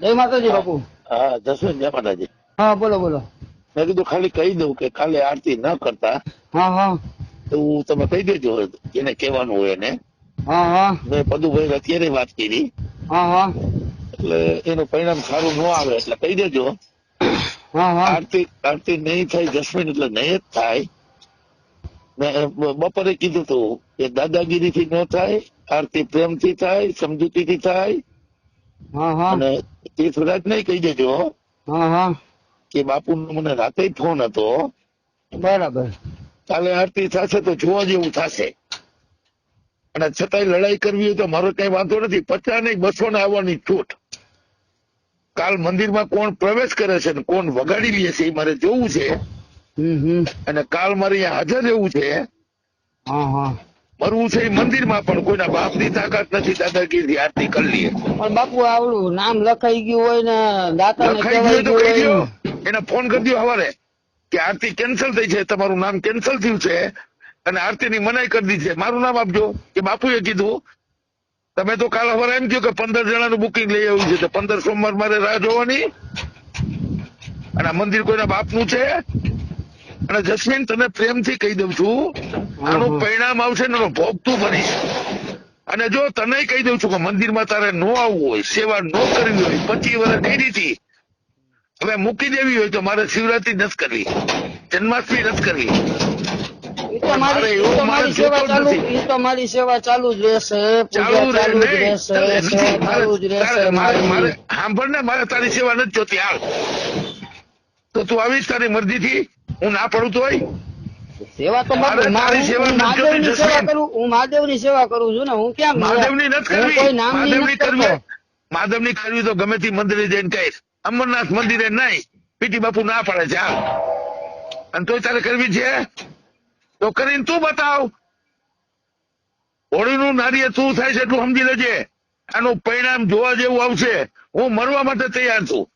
જય માતાજી બાપુ. હા જસવંત જય માતાજી. હા બોલો બોલો. મેં કીધું ખાલી કહી દઉં કે કાલે આરતી ન કરતા. હા હા. તો તમે કહી દેજો એને કહેવાનું હોય એને. હા હા. મેં પદુભાઈ અત્યારે વાત કરી. હા હા. એટલે એનું પરિણામ સારું ન આવે એટલે કહી દેજો. હા હા. આરતી આરતી નહીં થાય જસ્મીન એટલે નહીં જ થાય. બપોરે કીધું તું કે દાદાગીરી થી ન થાય આરતી પ્રેમથી થાય સમજૂતી થી થાય હા એ અને ને કહી દેજો. કે બાપુ નો મને રાતે ફોન હતો. બરાબર. કાલે આરતી થશે તો જોવા જેવું થશે. અને છતાંય લડાઈ કરવી હોય તો મારો કઈ વાંધો નથી. પચાસ ને બસો ને આવવાની છૂટ. કાલ મંદિરમાં કોણ પ્રવેશ કરે છે ને કોણ વગાડી લે છે એ મારે જોવું છે. અને કાલ મારે અહીંયા હાજર રહેવું છે. હા હા. મરવું છે એ મંદિરમાં પણ કોઈના બાપની તાકાત નથી દાદાગીરી આરતી કરી લઈએ. પણ બાપુ આવડું નામ લખાઈ ગયું હોય ને દાતા લખાઈ ગયું કહી દો. એને ફોન કરી દો હવારે કે આરતી કેન્સલ થઈ છે તમારું નામ કેન્સલ થયું છે અને આરતીની મનાઈ કરી દીધી છે. મારું નામ આપજો. કે બાપુએ કીધું તમે તો કાલ હવારે એમ કહ્યું કે પંદર જણાનું બુકિંગ લઈ આવ્યું છે પંદર સોમવાર મારે રાહ જોવાની. અને આ મંદિર કોઈના બાપનું છે? અને જસ્મીન તને પ્રેમથી કહી દઉં છું આનું પરિણામ આવશે ને એનો ભોગ તું બનીશ અને જો તને કહી દઉં છું કે મંદિરમાં તારે નો આવવું હોય સેવા નો કરવી હોય પચીસ વર્ષ કરી હતી હવે મૂકી દેવી હોય તો મારે શિવરાત્રી નથી કરવી જન્માષ્ટમી નથી કરવી. મારે સેવા ચાલુ નથી. ઈ તો મારી સેવા ચાલુ જ રહેશે ચાલુ જ. રહેશે ચાલે જ મારે- રહેશે મારે સાંભળ ને મારે તારી સેવા નથી જોતી. હાલ. તો તું આવીશ તારી મરજીથી હું ના પડું તોય? સેવા તો મારે સેવા મહાદેવની સેવા કરું હું મહાદેવની સેવા કરું છું ને હું ક્યાં મહાદેવની નથી કરવી. મહાદેવની કરવી. મહાદેવની કરવી તો ગમે તે મંદિરે જઈને કહીશ. અમરનાથ મંદિરે નહીં. પીટી બાપુ ના પાડે છે અને તોય તારે કરવી છે? તો કરીને તું બતાવ. હોળીનું નારીએ શું થાય છે એટલું સમજી લેજે. આનું પરિણામ જોવા જેવું આવશે. હું મરવા માટે તૈયાર છું.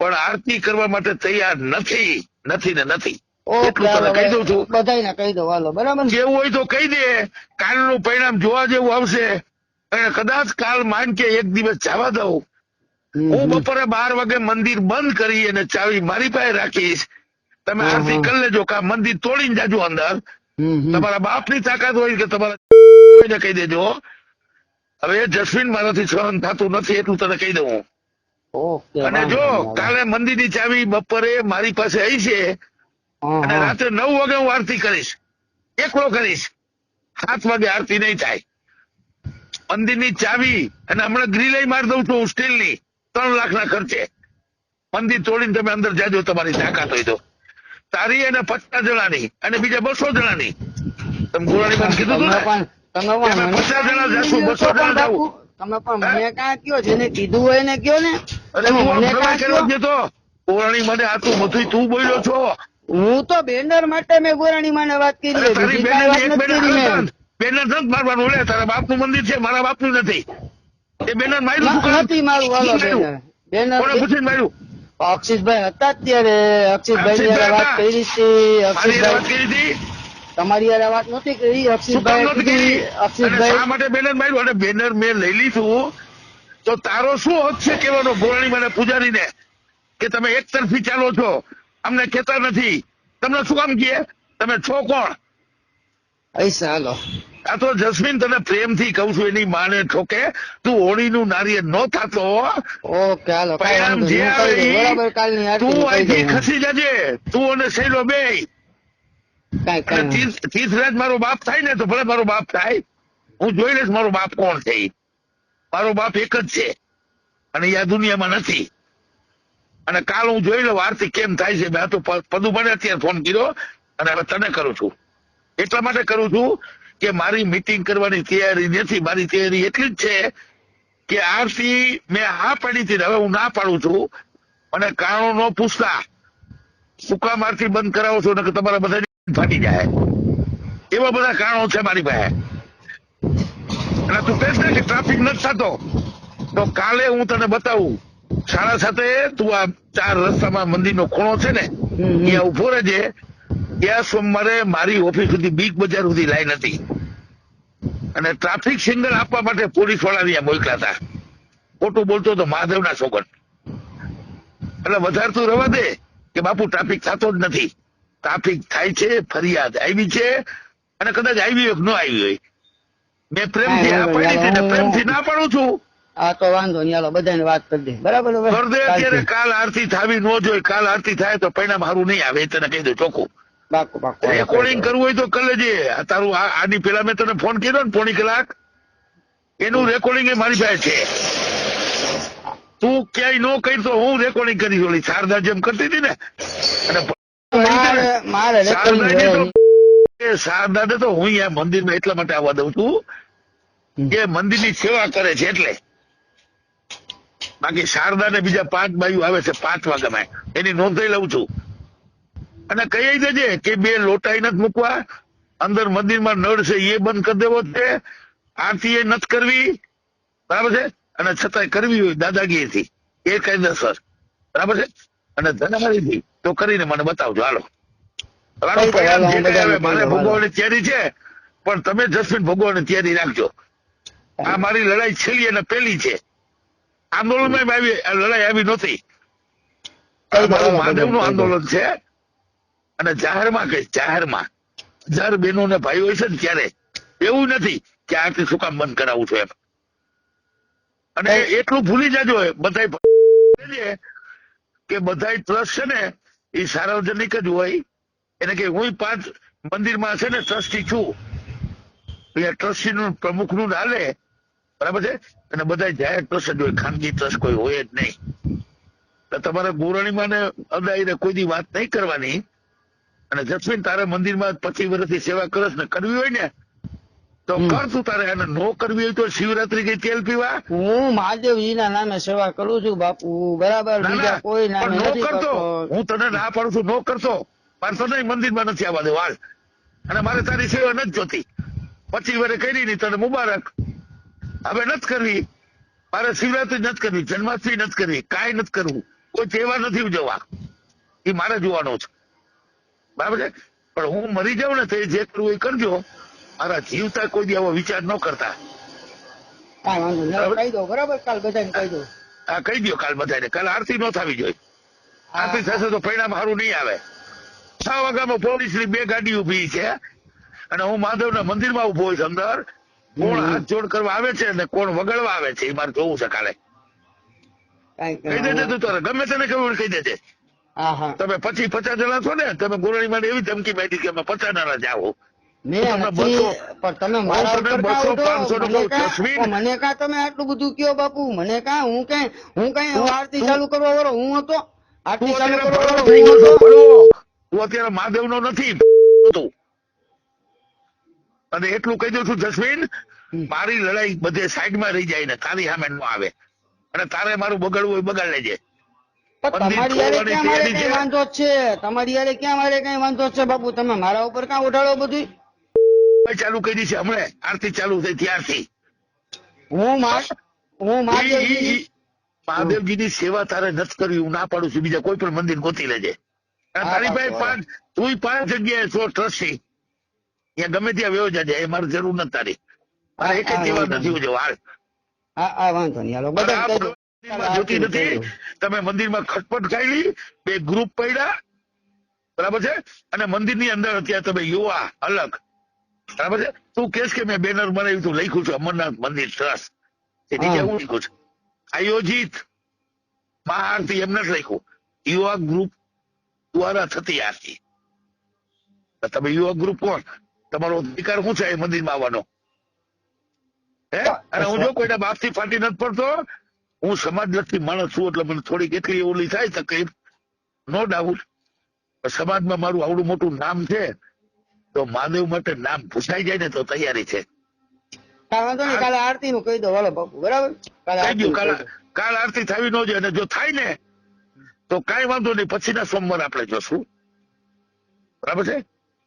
પણ આરતી કરવા માટે તૈયાર નથી નથી ને નથી. કહી દઉં છું. બધાને કહી દો હાલો બરાબર જેવું હોય તો કહી દે કાલનું પરિણામ જોવા જેવું આવશે. અને કદાચ કાલ માન કે એક દિવસ જવા દઉં. હું બપોરે બાર વાગે મંદિર બંધ કરી અને ચાવી મારી પાસે રાખીશ. તમે આરતી કરી લેજો કા મંદિર તોડીને જાજો અંદર. તમારા બાપની તાકાત હોય કે તમારા કહી દેજો. હવે જસ્મીન મારાથી સહન થતું નથી એટલું તને કહી દઉં. અને જો કાલે મંદિરની ચાવી બપોરે મારી પાસે આવી છે અને રાત્રે નવ વાગે હું આરતી કરીશ. એકલો કરીશ. સાત વાગે આરતી નહીં થાય. મંદિરની ચાવી અને હમણાં ગ્રીલાઈ મારી દઉં છું હું સ્ટીલની. ત્રણ લાખના ખર્ચે. મંદિર તોડીને તમે અંદર જાજો તમારી તાકાત હોય તો. તારી અને પચાસ જણાની અને બીજા બસો જણાની. તમે ગોળાની બંધ કીધું હતું ને? પચાસ જણા જાશું, બસો જણા બાપુ, તમે પણ મને કાં કયો જેને કીધું હોય એને કયો ને? અરે કાં કરવા કર્યો જ નતો ગોળાની આટલું બધું તું બોલ્યો છો. હું તો બેનર માટે મેં ગોરાણી માને વાત કરી તારી બેનર એક નથી બેનર બેનર નથી મારવાનું લે તારા બાપનું મંદિર છે મારા બાપનું નથી. એ બેનર માર્યું નથી મારું હાલો બેનર. પૂછીને માર્યું? અક્ષિતભાઈ હતા ત્યારે અક્ષિતભાઈ ની વાત કરી હતી વાત અક્ષિતભાઈ કરી હતી? તમારી યાર વાત નથી કરી અક્ષિતભાઈ અક્ષિતભાઈ માટે બેનર માર્યું? અને બેનર મેં લઈ લીધું. તો તારો શું હક છે કેવાનો ગોરાણી મને પૂજારીને કે તમે એક તરફી ચાલો છો. અમને કેતા નથી. તમને શું કામ કહે? તમે છો કોણ? હાલો. આ તો જસ્મીન તને પ્રેમથી કહું છું એની માને ઠોકે. તું હોળીનું નારીએ ન થતો ઓકે હાલો બરાબર કાલની તું અહીંથી ખસી જજે. તું અને શૈલો બે. તીર્થરાજ મારો બાપ થાય ને તો ભલે મારો બાપ થાય. હું જોઈ લઈશ મારો બાપ કોણ છે. મારો બાપ એક જ છે. અને એ આ દુનિયામાં નથી. અને કાલ હું જોઈ લઉં આરતી કેમ થાય છે. મેં તો પ- પદુભાઈને અત્યારે ફોન કર્યો અને હવે તને કરું છું. એટલા માટે કરું છું કે મારી મિટિંગ કરવાની તૈયારી નથી. મારી તૈયારી એટલી જ છે કે આરતી મેં હા પાડી હતી હવે હું ના પાડું છું. અને કારણો ન પૂછતા. શું કામ આરતી બંધ કરાવો છો? તમારા બધા ફાટી જાય. એવા બધા કારણો છે મારી પાસે. અને તું કહે ને કે ટ્રાફિક નથી થતો, તો કાલે હું તને બતાવું. સાડા સાથે તું આ ચાર રસ્તામાં મંદિરનો ખૂણો છે ને. ત્યાં ઊભો રહેજે. ત્યાં સોમવારે મારી ઓફિસ સુધી બીગ બજાર સુધી લાઈન હતી. અને ટ્રાફિક સિગ્નલ આપવા માટે પોલીસવાળા ત્યાં મોકલા હતા. ખોટું બોલતો તો મહાદેવના સોગન એટલે વધારે તું રવા દે કે બાપુ ટ્રાફિક થતો જ નથી. ટ્રાફિક થાય છે, ફરિયાદ આવી છે. અને કદાચ આવી હોય ન આવી હોય. મેં પ્રેમથી આ પાડી છે ને પ્રેમથી ના પાડું છું. આ તો વાંધો નહીં હાલો બધાને વાત કરી દે. બરાબર હવે? દે અત્યારે કાલ આરતી થાવી ન જોઈએ કાલ આરતી થાય તો પરિણામ સારું નહીં આવે તને કહી દઉં ચોખ્ખું. પાક્કું પાક્કું હાલો, રેકોર્ડિંગ કરવું હોય તો કરી લેજે. તારું આની પેલા મેં તને ફોન કર્યો ને પોણી કલાક. એનું રેકોર્ડિંગ એ મારી પાસે છે. તું ક્યાંય નો કરી તો હું રેકોર્ડિંગ કરી ઓલી શારદા જેમ કરતી હતી ને. અને શારદાને તો શારદાને તો હું અહીંયા મંદિરમાં એટલા માટે આવવા દઉં છું. મંદિર મંદિરની સેવા કરે છે એટલે. બાકી શારદા ને બીજા પાંચ બાયુ આવે છે પાંચ વાગ્યામાં એની નોંધાઈ લઉં છું. અને કહી દેજે કે બે લોટાઈ નથી મૂકવા. અંદર મંદિરમાં નળ છે એ બંધ કરી દેવો છે. આરતી એ નથી કરવી. બરાબર છે? અને છતાંય કરવી હોય દાદાગીરીથી. એ કાયદેસર. બરાબર છે? અને ધનારીથી તો કરીને મને બતાવજો. હાલો. મારે. ભોગવવાની તૈયારી છે પણ તમે જસ્મીન ભોગવવાની તૈયારી રાખજો. આ મારી લડાઈ છેલ્લી અને પહેલી છે. આંદોલનમાં આવી લડાઈ આવી નથી મારું મહાદેવનું. આંદોલન છે. અને જાહેરમાં કહીશ જાહેરમાં. હજાર બહેનો ને ભાઈઓ હોય છે ને ત્યારે. એવું નથી કે આરતી શું કામ બંધ કરાવું છું એમ. અને એટલું ભૂલી જાજો બધાય કે બધા ટ્રસ્ટ છે ને એ સાર્વજનિક જ હોય. એને કે હું પાંચ મંદિરમાં છે ને ટ્રસ્ટી છું. અહીંયા ટ્રસ્ટી નું પ્રમુખનું હાલે બરાબર છે? અને બધા જાહેર ટ્રસ્ટ જ હોય. ખાનગી ટ્રસ્ટ કોઈ હોય જ નહીં. તમારે ગોરણીમાં અદાઈને કોઈ દી વાત નહીં કરવાની. અને જસ્મીન તારે મંદિરમાં પચીસ વર્ષથી સેવા કરસ ને કરવી હોય ને તો કર તું તારે. અને નો કરવી હોય તો શિવરાત્રી ગઈ તેલ પીવા? હું મહાદેવજીના નામે સેવા કરું છું બાપુ. બરાબર બીજા કોઈ નામે નો નથી કરતો. હું તને ના પાડું છું નો કરતો. પણ નહીં મંદિરમાં નથી આવવા દેવા. વાળ અને મારે તારી સેવા નથી જોતી. પચીસ વર્ષે કરી ની તને મુબારક. હવે નથી કરવી. મારે શિવરાત્રી નથી કરવી જન્માષ્ટમી નથી કરવી કાંઈ નથી કરવું. કોઈ તહેવાર નથી ઉજવવા. એ મારે જોવાનો છે. બરાબર છે? પણ હું મરી જાઉં ને તે જે કરવું એ કરજો. મારા જીવતા કોઈ દી આવો વિચાર ન કરતા. કહી દો બરાબર? કાલ બધાને કહી દો. હા કહી દો કાલ બધાને. કાલ આરતી ન થવી જોઈએ. આરતી થશે તો પરિણામ સારું નહીં આવે. છ વાગ્યામાં પોલીસની બે ગાડી ઊભી છે. અને હું મહાદેવના મંદિરમાં ઊભો હોઈશ અંદર. કોણ હાથ જોડ કરવા આવે છે ને કોણ વગાડવા આવે છે એ મારે જોવું છે કાલે. કાંઈ કહી દેજે તું તારે. ગમે તેને કહ્યું હોય કહી દેજે. તમે પછી પચાસ જણા છો ને તમે ગોરણીમાં એવી ધમકી બેઠી કે અમે પચાસ જણા મેં નો મને કાં- તમે આટલું બધું કયો બાપુ? મને કા હું કઈ હું કઈ આરતી ચાલુ કરવા વાળો? હું હતો? આરતી ચાલુ કરવા વાળો? હું હતો? તું અત્યારે મહાદેવ નો નથી. તું. અને એટલું કહી દઉં છું જસ્મીન મારી લડાઈ બધે સાઈડમાં રહી જાય ને તારી સામે નો આવે. અને તારે મારું બગાડવું હોય બગાડ લેજે તમારી યારે ક્યાં મારે કઈ વાંધો છે? તમારી યારે ક્યાં મારે કઈ વાંધો છે બાપુ? તમે મારા ઉપર ક્યાં ઉઠાડો બધું ચાલુ કરી છે હમણે. આરતી ચાલુ થઈ ત્યારથી. હું હું મહાદેવજીની સેવા તારે નથી કરવી હું ના પાડું છું. બીજા કોઈ પણ મંદિર ગોતી લેજે. તારી પાસે પાંચ તું પાંચ જગ્યાએ છો ટ્રસ્ટી ત્યાં ગમે ત્યાં વ્યવ જાજે એ મારે જરૂર નથી તારી. મારે એક જ હા, નથી નહીં. ઉજવવા હાલ. હા હા વાંધો નહીં હાલો બધા જોતી નથી. તમે મંદિરમાં ખટપટ ખાઈ બે ગ્રુપ પડ્યા. બરાબર છે? અને મંદિરની અંદર અત્યારે તમે યુવા અલગ. બરાબર છે? તું કેસ કે મેં બેનર બનાવ્યું તું લખ્યું છું અમરનાથ મંદિર ટ્રસ્ટ. એ નીચે હું. લખ્યું છું. આયોજિત. મહાઆરતી એમ નથી લખ્યું. યુવા ગ્રુપ દ્વારા થતી આરતી. તમે યુવા ગ્રુપ કોણ? તમારો અધિકાર શું છે એ મંદિરમાં આવવાનો? હે? અને હું જો કોઈના બાપથી ફાટી નથી પડતો હું સમાજલક્ષી માણસ છું એટલે મને થોડીક એટલી ઓલી થાય તકલીફ. નો ડાઉટ સમાજમાં મારું આવડું મોટું નામ છે તો મહાદેવ માટે નામ પૂછાઈ જાય ને તો તૈયારી છે. કાલે આરતી નું કહી દો હાલો બાપુ બરાબર? કાલે આરતી દઉં કાલ કાલ આરતી થવી ન જોઈએ અને જો થાય ને તો કાંઈ વાંધો નહીં પછીના સોમવાર આપણે જોશું. બરાબર છે?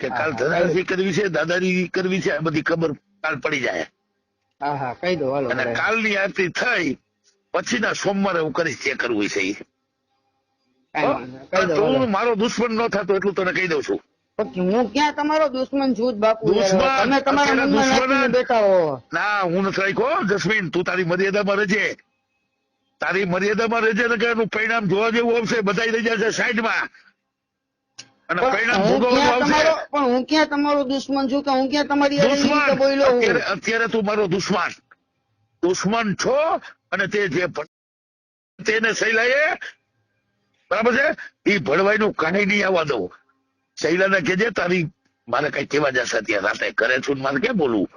કે કાલ હા, કરવી છે દાદાજી કરવી છે આ બધી ખબર કાલ પડી જાય. હા હા કહી દો હાલો અને બરાબર. કાલની આરતી થઈ પછીના સોમવારે હું કરીશ જે કરવું છે એ. તું મારો દુશ્મન ન થતો એટલું તને કહી દઉં છું. હું ક્યાં તમારો દુશ્મન છું બાપુ? દુશ્મન, તમે તમારા દુશ્મન બેઠા હો. ના હું નથી રાખ્યો જસ્મીન તું તારી મર્યાદામાં રહેજે. તારી મર્યાદામાં રહેજે ને કે એનું પરિણામ જોવા જેવું આવશે બધા રહી જશે સાઈડમાં. અને પરિણામ ભોગવવાનું આવશે. પણ હું ક્યાં તમારો દુશ્મન છું કે હું ક્યાં તમારી દુશ્મન! બોલ્યો અત્યારે તું મારો દુશ્મન. દુશ્મન છો અને તે જે તેને શૈલાએ બરાબર છે? એ ભળવાઈનું કાંઈ નહીં આવવા દઉં. શૈલાને કહેજે તારી મારે કઈ કેવા જશે ત્યાં રાતે કરે છું ને મારે કેમ બોલવું?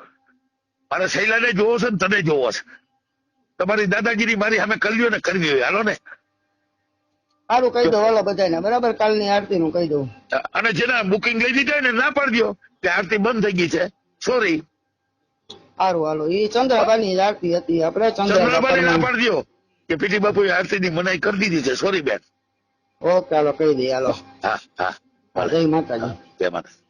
મારે શૈલાને જોવો છે ને તને જોવો છે. તમારી દાદાગીરી મારી સામે કરવી હોય ને કરવી હોય. હાલો ને. સારું કહી દો હાલો બધાને બરાબર કાલની આરતી નું કહી દઉં. અને જેના બુકિંગ લઈ લીધા ને ના પાડજો કે આરતી બંધ થઈ ગઈ છે. સોરી સારું હાલો. એ ચંદ્રબાની આરતી હતી. આપણે ચંદ્રબાબા ના પાડજો કે પીટી બાપુ આરતી ની મનાઈ કરી દીધી છે. સોરી બેન. ઓકે હાલો કહી દે હાલો. હા હા. જય માતાજી. જય માતા